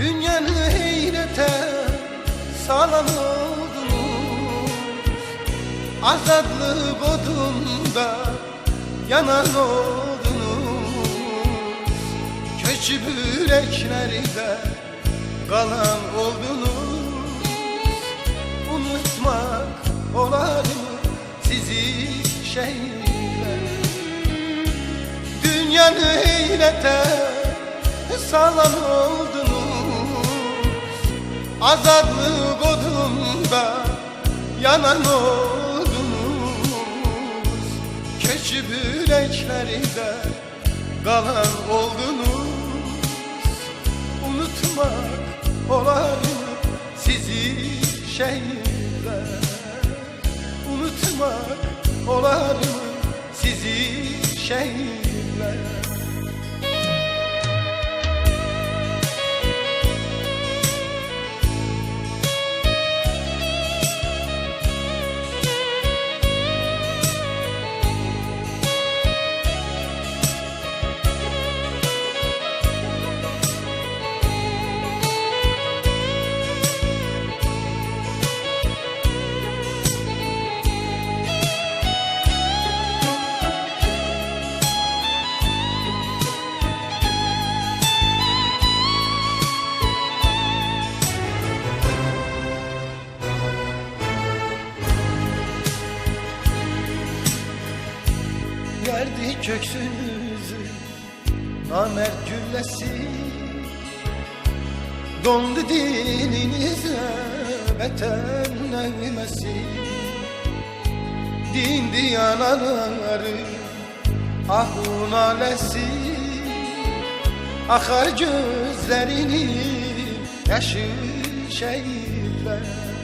Dünyanı heyrete salan oldunuz. Azadlık odunda yanan oldunuz. Köçüp yüreklerde kalan oldunuz. Unutmak olar mı sizi şehirler? Dünyanı heyrete salan oldunuz Azadlık odunda yanan oldunuz. Keçi yüreklerinde kalan oldunuz. Unutmak olar mı sizi şehirler Unutmak olar mı sizi şehirler Verdi köksünüzü namert güllesi. Dondu dininize beten nevmesi Din diyanaları ahun alesi Akar gözlerinin yaşı şehirler